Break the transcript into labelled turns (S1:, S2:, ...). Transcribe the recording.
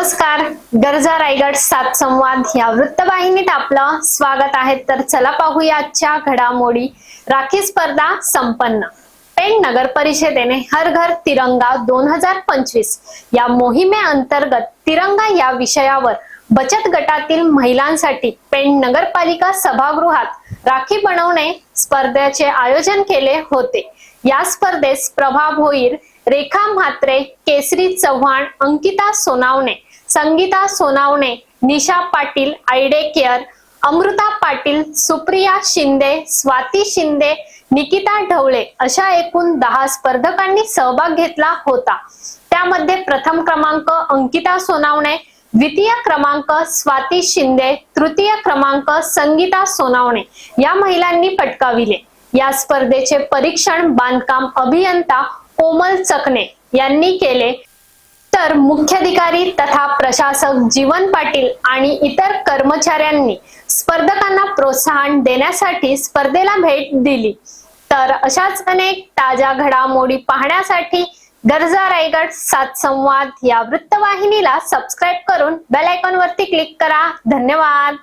S1: नमस्कार गरजा रायगड सात संवाद या वृत्तवाहिनीत आपलं स्वागत आहे. तर चला पाहूया आजच्या घडामोडी. राखी स्पर्धा संपन्न. पेण नगर परिषदेने हर घर तिरंगा दोन हजार पंचवीस या मोहिमे अंतर्गत तिरंगा या विषयावर बचत गटातील महिलांसाठी पेण नगरपालिका सभागृहात राखी बनवणे स्पर्धेचे आयोजन केले होते. या स्पर्धेस प्रभा भोईर रेखा म्हात्रे केसरी चव्हाण अंकिता सोनावणे संगीता सोनावणे निशा पाटील आयडे केअर अमृता पाटील सुप्रिया शिंदे स्वाती शिंदे निकिता ढवळे अशा एकूण दहा स्पर्धकांनी सहभाग घेतला होता. त्यामध्ये प्रथम क्रमांक अंकिता सोनावणे द्वितीय क्रमांक स्वाती शिंदे तृतीय क्रमांक संगीता सोनावणे या महिलांनी पटकाविले. या स्पर्धेचे परीक्षण बांधकाम अभियंता कोमल चकणे यांनी केले. तर मुख्याधिकारी तथा प्रशासक जीवन पाटील आणि इतर कर्मचाऱ्यांनी स्पर्धकांना प्रोत्साहन देण्यासाठी स्पर्धेला भेट दिली. तर अशाच अनेक ताज्या घडामोडी पाहण्यासाठी गरजा रायगड सात संवाद या वृत्तवाहिनीला सबस्क्राईब करून बेल आयकॉन वरती क्लिक करा. धन्यवाद.